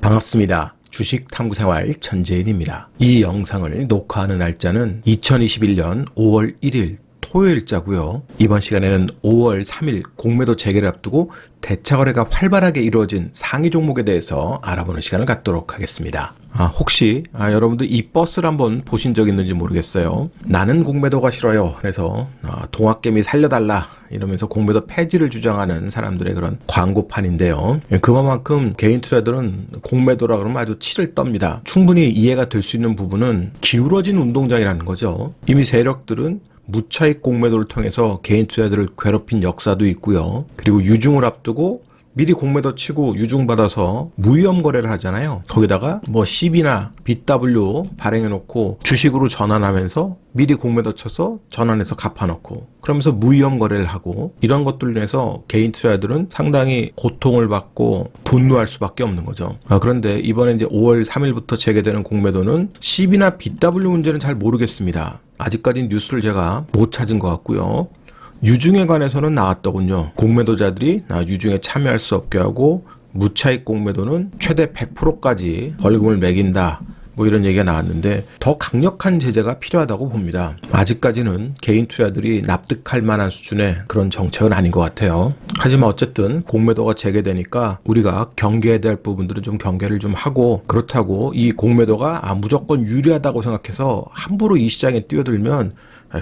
반갑습니다. 주식 탐구 생활 전재인입니다. 이 영상을 녹화하는 날짜는 2021년 5월 1일 토요일자고요. 이번 시간에는 5월 3일 공매도 재개를 앞두고 대차 거래가 활발하게 이루어진 상위 종목에 대해서 알아보는 시간을 갖도록 하겠습니다. 아, 혹시 아, 여러분들 이 버스를 한번 보신 적 있는지 모르겠어요. 나는 공매도가 싫어요. 그래서 아, 동학개미 살려달라 이러면서 공매도 폐지를 주장하는 사람들의 그런 광고판인데요. 예, 그만큼 개인 투자들은 공매도라 그러면 아주 치를 떱니다. 충분히 이해가 될 수 있는 부분은 기울어진 운동장이라는 거죠. 이미 세력들은 무차익 공매도를 통해서 개인 투자들을 괴롭힌 역사도 있고요. 그리고 유중을 앞두고 미리 공매도 치고 유중받아서 무위험 거래를 하잖아요. 거기다가 뭐 CB나 BW 발행해 놓고 주식으로 전환하면서 미리 공매도 쳐서 전환해서 갚아놓고 그러면서 무위험 거래를 하고 이런 것들로 인해서 개인 투자들은 상당히 고통을 받고 분노할 수밖에 없는 거죠. 아, 그런데 이번에 이제 5월 3일부터 재개되는 공매도는 CB나 BW 문제는 잘 모르겠습니다. 아직까지 뉴스를 제가 못 찾은 것 같고요. 유중에 관해서는 나왔더군요. 공매도자들이 나 유중에 참여할 수 없게 하고 무차익 공매도는 최대 100%까지 벌금을 매긴다. 뭐 이런 얘기가 나왔는데 더 강력한 제재가 필요하다고 봅니다. 아직까지는 개인 투자들이 납득할 만한 수준의 그런 정책은 아닌 것 같아요. 하지만 어쨌든 공매도가 재개되니까 우리가 경계해야 될 부분들은 좀 경계를 좀 하고 그렇다고 이 공매도가 아, 무조건 유리하다고 생각해서 함부로 이 시장에 뛰어들면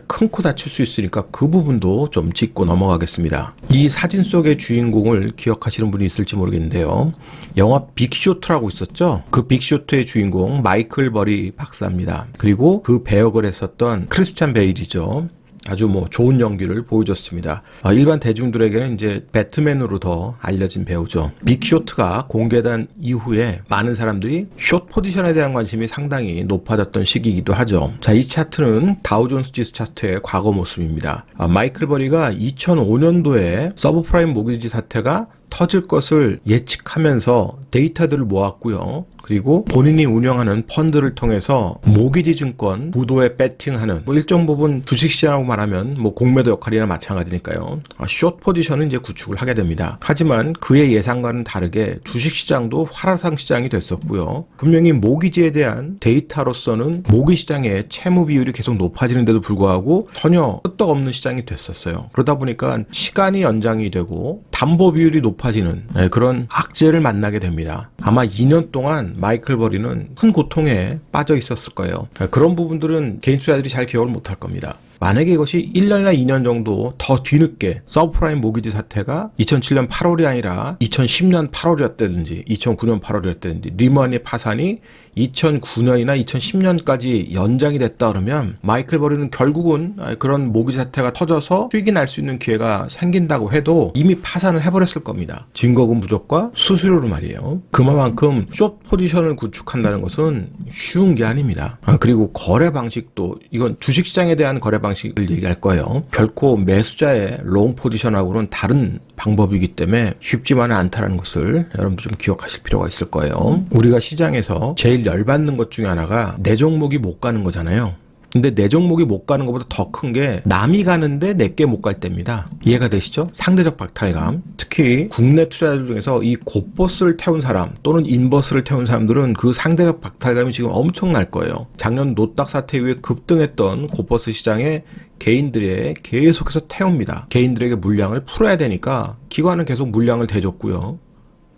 큰 코 다칠 수 있으니까 그 부분도 좀 짚고 넘어가겠습니다. 이 사진 속의 주인공을 기억하시는 분이 있을지 모르겠는데요. 영화 빅쇼트라고 있었죠? 그 빅쇼트의 주인공 마이클 버리 박사입니다. 그리고 그 배역을 했었던 크리스찬 베일이죠. 아주 뭐 좋은 연기를 보여줬습니다. 아, 일반 대중들에게는 이제 배트맨으로 더 알려진 배우죠. 빅쇼트가 공개된 이후에 많은 사람들이 숏 포지션에 대한 관심이 상당히 높아졌던 시기이기도 하죠. 자, 이 차트는 다우존스 지수 차트의 과거 모습입니다. 아, 마이클 버리가 2005년도에 서브프라임 모기지 사태가 터질 것을 예측하면서 데이터들을 모았고요. 그리고 본인이 운영하는 펀드를 통해서 모기지 증권 부도에 배팅하는 뭐 일정 부분 주식시장하고 말하면 뭐 공매도 역할이나 마찬가지니까요. 아, 숏 포지션은 이제 구축을 하게 됩니다. 하지만 그의 예상과는 다르게 주식시장도 활화상 시장이 됐었고요. 분명히 모기지에 대한 데이터로서는 모기 시장의 채무 비율이 계속 높아지는데도 불구하고 전혀 끄떡없는 시장이 됐었어요. 그러다 보니까 시간이 연장이 되고 담보 비율이 높아지는 네, 그런 악재를 만나게 됩니다. 아마 2년 동안 마이클 버리는 큰 고통에 빠져 있었을 거예요. 그런 부분들은 개인 투자들이 잘 기억을 못할 겁니다. 만약에 이것이 1년이나 2년 정도 더 뒤늦게 서브프라임 모기지 사태가 2007년 8월이 아니라 2010년 8월이었다든지 2009년 8월이었다든지 리먼의 파산이 2009년이나 2010년까지 연장이 됐다 그러면 마이클 버리는 결국은 그런 모기지 사태가 터져서 수익이 날 수 있는 기회가 생긴다고 해도 이미 파산을 해버렸을 겁니다. 증거금 부족과 수수료로 말이에요. 그만큼 숏 포지션을 구축한다는 것은 쉬운 게 아닙니다. 아, 그리고 거래 방식도 이건 주식시장에 대한 거래 방식을 얘기할 거예요. 결코 매수자의 롱 포지션하고는 다른 방법이기 때문에 쉽지만은 않다는 것을 여러분들 좀 기억하실 필요가 있을 거예요. 우리가 시장에서 제일 열받는 것 중에 하나가 내 종목이 못 가는 거잖아요. 근데 내 종목이 못 가는 것보다 더 큰 게 남이 가는데 내게 못 갈 때입니다. 이해가 되시죠? 상대적 박탈감. 특히 국내 투자자들 중에서 이 곧버스를 태운 사람 또는 인버스를 태운 사람들은 그 상대적 박탈감이 지금 엄청날 거예요. 작년 노딱 사태 이후에 급등했던 곧버스 시장에 개인들의 계속해서 태웁니다. 개인들에게 물량을 풀어야 되니까 기관은 계속 물량을 대줬고요.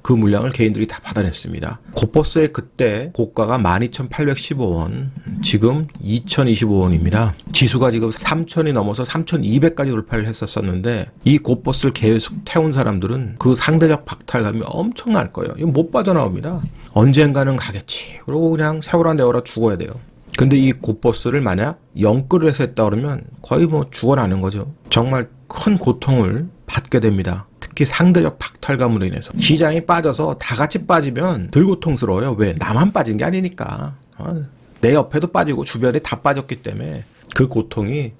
그 물량을 개인들이 다 받아냈습니다. 곧버스의 그때 고가가 12,815원, 지금 2,025원입니다. 지수가 지금 3,000이 넘어서 3,200까지 돌파를 했었었는데 이 곧버스를 계속 태운 사람들은 그 상대적 박탈감이 엄청날 거예요. 이거 못 빠져나옵니다. 언젠가는 가겠지. 그리고 그냥 세월아 내월아 죽어야 돼요. 근데 이 곧버스를 만약 영끌을 해서 했다 그러면 거의 뭐 죽어나는 거죠. 정말 큰 고통을 받게 됩니다. 특히 상대적 박탈감으로 인해서 시장이 빠져서 다 같이 빠지면 덜 고통스러워요. 왜? 나만 빠진 게 아니니까. 어, 내 옆에도 빠지고 주변에 다 빠졌기 때문에 그 고통이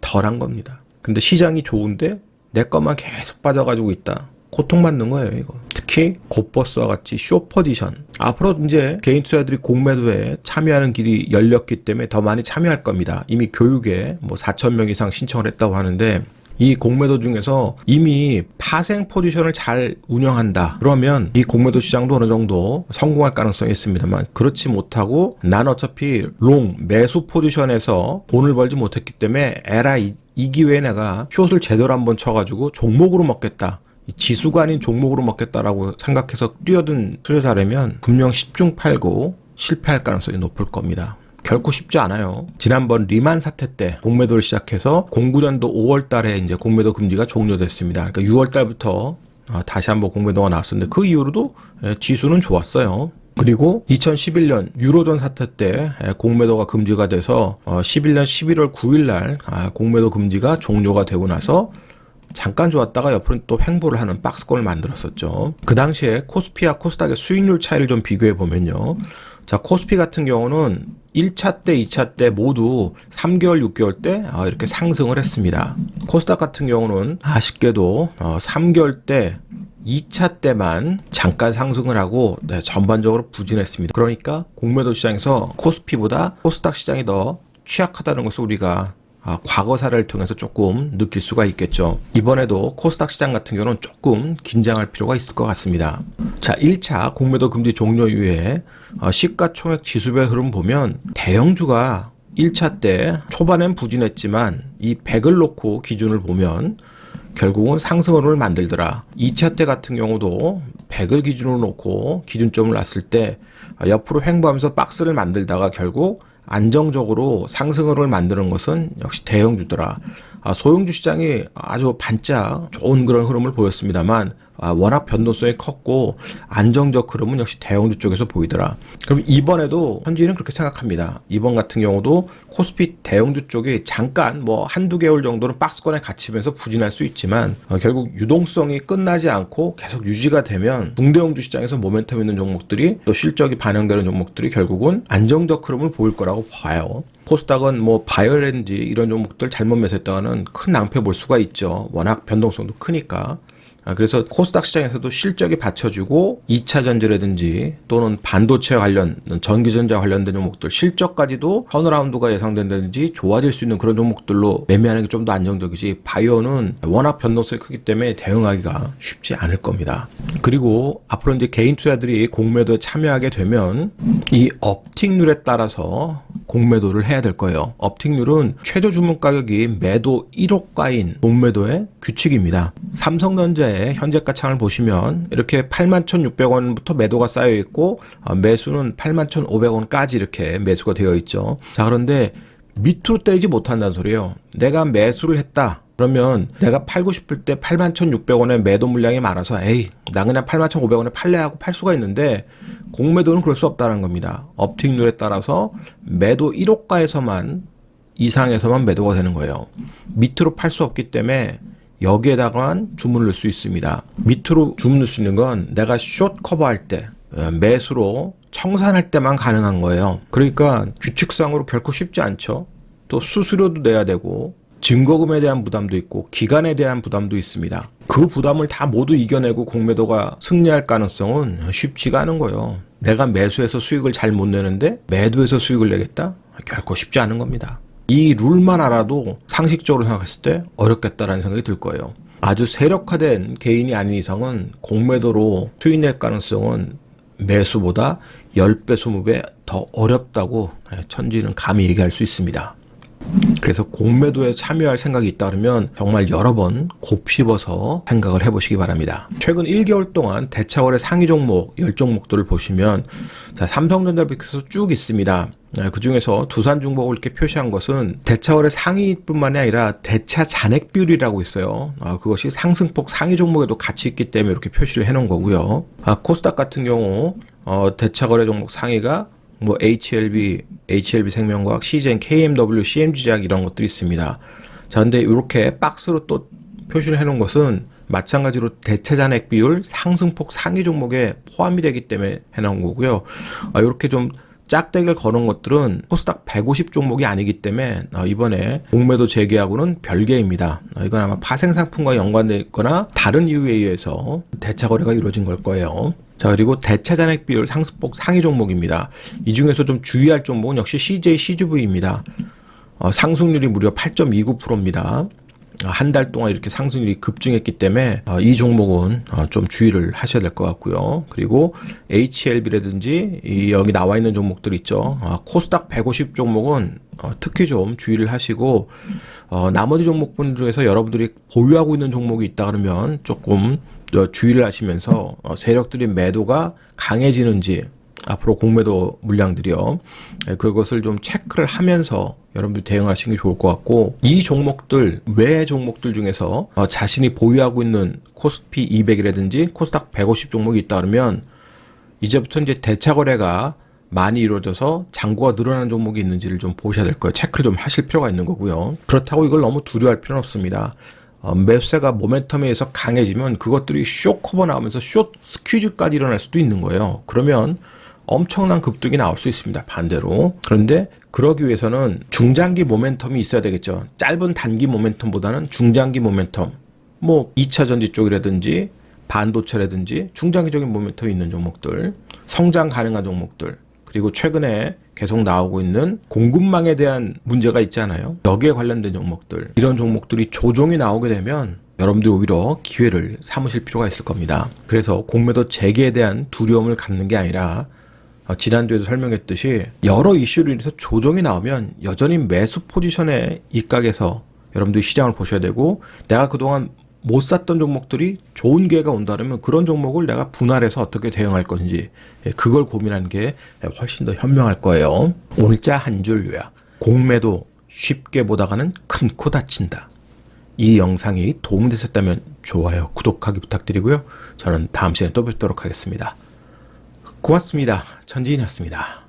덜한 겁니다. 근데 시장이 좋은데 내 것만 계속 빠져가지고 있다. 고통받는 거예요, 이거. 특히 곧버스와 같이 쇼포지션. 앞으로 이제 개인 투자들이 공매도에 참여하는 길이 열렸기 때문에 더 많이 참여할 겁니다. 이미 교육에 뭐 4천 명 이상 신청을 했다고 하는데 이 공매도 중에서 이미 파생 포지션을 잘 운영한다. 그러면 이 공매도 시장도 어느 정도 성공할 가능성이 있습니다만 그렇지 못하고 난 어차피 롱 매수 포지션에서 돈을 벌지 못했기 때문에 에라 이, 이 기회에 내가 숏을 제대로 한번 쳐가지고 종목으로 먹겠다. 이 지수가 아닌 종목으로 먹겠다라고 생각해서 뛰어든 투자자라면 분명 10중 8구 실패할 가능성이 높을 겁니다. 결코 쉽지 않아요. 지난번 리만 사태 때 공매도를 시작해서 09년도 5월 달에 이제 공매도 금지가 종료됐습니다. 그러니까 6월 달부터 어, 다시 한번 공매도가 나왔었는데 그 이후로도 예, 지수는 좋았어요. 그리고 2011년 유로존 사태 때 예, 공매도가 금지가 돼서 어, 11년 11월 9일 날 아, 공매도 금지가 종료가 되고 나서 잠깐 좋았다가 옆으로 또 횡보를 하는 박스권을 만들었었죠. 그 당시에 코스피와 코스닥의 수익률 차이를 좀 비교해 보면요. 자, 코스피 같은 경우는 1차 때, 2차 때 모두 3개월, 6개월 때 아, 이렇게 상승을 했습니다. 코스닥 같은 경우는 아쉽게도 어, 3개월 때 2차 때만 잠깐 상승을 하고 네, 전반적으로 부진했습니다. 그러니까 공매도 시장에서 코스피보다 코스닥 시장이 더 취약하다는 것을 우리가 아, 과거사를 통해서 조금 느낄 수가 있겠죠. 이번에도 코스닥 시장 같은 경우는 조금 긴장할 필요가 있을 것 같습니다. 자, 1차 공매도 금지 종료 이후에 어, 시가총액 지수별 흐름 보면 대형주가 1차 때 초반엔 부진했지만 이 100을 놓고 기준을 보면 결국은 상승을 만들더라. 2차 때 같은 경우도 100을 기준으로 놓고 기준점을 놨을 때 옆으로 횡보하면서 박스를 만들다가 결국 안정적으로 상승을 만드는 것은 역시 대형주더라. 아, 소형주 시장이 아주 반짝 좋은 그런 흐름을 보였습니다만 아, 워낙 변동성이 컸고 안정적 흐름은 역시 대형주 쪽에서 보이더라. 그럼 이번에도 현지는 그렇게 생각합니다. 이번 같은 경우도 코스피 대형주 쪽이 잠깐 뭐 한두 개월 정도는 박스권에 갇히면서 부진할 수 있지만 어, 결국 유동성이 끝나지 않고 계속 유지가 되면 중대형주 시장에서 모멘텀 있는 종목들이 또 실적이 반영되는 종목들이 결국은 안정적 흐름을 보일 거라고 봐요. 코스닥은 뭐 바이오렌지 이런 종목들 잘못 매수했다가는 큰 낭패 볼 수가 있죠. 워낙 변동성도 크니까. 아, 그래서 코스닥 시장에서도 실적이 받쳐주고 2차 전지라든지 또는 반도체 관련, 전기전자 관련된 종목들 실적까지도 턴어라운드가 예상된다든지 좋아질 수 있는 그런 종목들로 매매하는 게 좀 더 안정적이지 바이오는 워낙 변동성이 크기 때문에 대응하기가 쉽지 않을 겁니다. 그리고 앞으로 이제 개인 투자들이 공매도에 참여하게 되면 이 업틱률에 따라서 공매도를 해야 될 거예요. 업틱률은 최저 주문 가격이 매도 1호가인 공매도의 규칙입니다. 삼성전자 의 현재가 창을 보시면 이렇게 81,600원부터 매도가 쌓여 있고 어, 매수는 81,500원까지 이렇게 매수가 되어 있죠. 자, 그런데 밑으로 떼지 못한다는 소리예요. 내가 매수를 했다. 그러면 내가 팔고 싶을 때 81,600원의 매도 물량이 많아서 에이 나 그냥 81,500원에 팔래 하고 팔 수가 있는데 공매도는 그럴 수 없다는 겁니다. 업틱률에 따라서 매도 1호가에서만 이상에서만 매도가 되는 거예요. 밑으로 팔 수 없기 때문에 여기에다가만 주문을 넣을 수 있습니다. 밑으로 주문 넣을 수 있는 건 내가 숏 커버할 때 어, 매수로 청산할 때만 가능한 거예요. 그러니까 규칙상으로 결코 쉽지 않죠. 또 수수료도 내야 되고 증거금에 대한 부담도 있고 기간에 대한 부담도 있습니다. 그 부담을 다 모두 이겨내고 공매도가 승리할 가능성은 쉽지가 않은 거예요. 내가 매수해서 수익을 잘 못 내는데 매도해서 수익을 내겠다? 결코 쉽지 않은 겁니다. 이 룰만 알아도 상식적으로 생각했을 때 어렵겠다라는 생각이 들 거예요. 아주 세력화된 개인이 아닌 이상은 공매도로 낼 가능성은 매수보다 10배, 20배 더 어렵다고 천지는 감히 얘기할 수 있습니다. 그래서 공매도에 참여할 생각이 있다 그러면 정말 여러 번 곱씹어서 생각을 해보시기 바랍니다. 최근 1개월 동안 대차월의 상위 종목 10종목들을 보시면 자, 삼성전자부터 쭉 있습니다. 그 중에서 두산 중목을 이렇게 표시한 것은 대차월의 상위뿐만이 아니라 대차 잔액 비율이라고 있어요. 아, 그것이 상승폭 상위 종목에도 같이 있기 때문에 이렇게 표시를 해놓은 거고요. 아, 코스닥 같은 경우 어, 대차 거래 종목 상위가 뭐 HLB, HLB 생명과학, CGN, KMW, CMG제약 이런 것들이 있습니다. 자, 근데 이렇게 박스로 또 표시를 해놓은 것은 마찬가지로 대체 잔액 비율 상승폭 상위 종목에 포함이 되기 때문에 해놓은 거고요. 아, 이렇게 좀 짝대기를 거는 것들은 코스닥 150 종목이 아니기 때문에 어, 이번에 공매도 재개하고는 별개입니다. 어, 이건 아마 파생 상품과 연관되어 있거나 다른 이유에 의해서 대차 거래가 이루어진 걸 거예요. 자 그리고 대차 잔액 비율 상승폭 상위 종목입니다. 이 중에서 좀 주의할 종목은 역시 CJ CGV입니다. 어, 상승률이 무려 8.29%입니다. 한 달 동안 이렇게 상승률이 급증했기 때문에 어, 이 종목은 어, 좀 주의를 하셔야 될 것 같고요. 그리고 HLB라든지 이 여기 나와 있는 종목들 있죠. 어, 코스닥 150 종목은 어, 특히 좀 주의를 하시고 어, 나머지 종목분 중에서 여러분들이 보유하고 있는 종목이 있다 그러면 조금 어, 주의를 하시면서 어, 세력들의 매도가 강해지는지 앞으로 공매도 물량들이요. 예, 그것을 좀 체크를 하면서 여러분들 대응하시는 게 좋을 것 같고 이 종목들 외 종목들 중에서 어, 자신이 보유하고 있는 코스피 200이라든지 코스닥 150 종목이 있다 그러면 이제부터 이제 대차 거래가 많이 이루어져서 잔고가 늘어나는 종목이 있는지를 좀 보셔야 될 거예요. 체크를 좀 하실 필요가 있는 거고요. 그렇다고 이걸 너무 두려워할 필요는 없습니다. 어, 매수세가 모멘텀에 의해서 강해지면 그것들이 쇼 커버 나오면서 쇼 스퀴즈까지 일어날 수도 있는 거예요. 그러면 엄청난 급등이 나올 수 있습니다. 반대로. 그런데 그러기 위해서는 중장기 모멘텀이 있어야 되겠죠. 짧은 단기 모멘텀보다는 중장기 모멘텀. 뭐 2차 전지 쪽이라든지 반도체라든지 중장기적인 모멘텀이 있는 종목들, 성장 가능한 종목들, 그리고 최근에 계속 나오고 있는 공급망에 대한 문제가 있잖아요. 여기에 관련된 종목들, 이런 종목들이 조정이 나오게 되면 여러분들이 오히려 기회를 삼으실 필요가 있을 겁니다. 그래서 공매도 재개에 대한 두려움을 갖는 게 아니라 어, 지난주에도 설명했듯이 여러 이슈로 인해서 조정이 나오면 여전히 매수 포지션에 입각해서 여러분들이 시장을 보셔야 되고 내가 그동안 못 샀던 종목들이 좋은 기회가 온다면 그런 종목을 내가 분할해서 어떻게 대응할 건지 예, 그걸 고민하는 게 훨씬 더 현명할 거예요. 오늘자 한 줄 요약. 공매도 쉽게 보다가는 큰 코 다친다. 이 영상이 도움이 되셨다면 좋아요, 구독하기 부탁드리고요. 저는 다음 시간에 또 뵙도록 하겠습니다. 고맙습니다. 전지인이었습니다.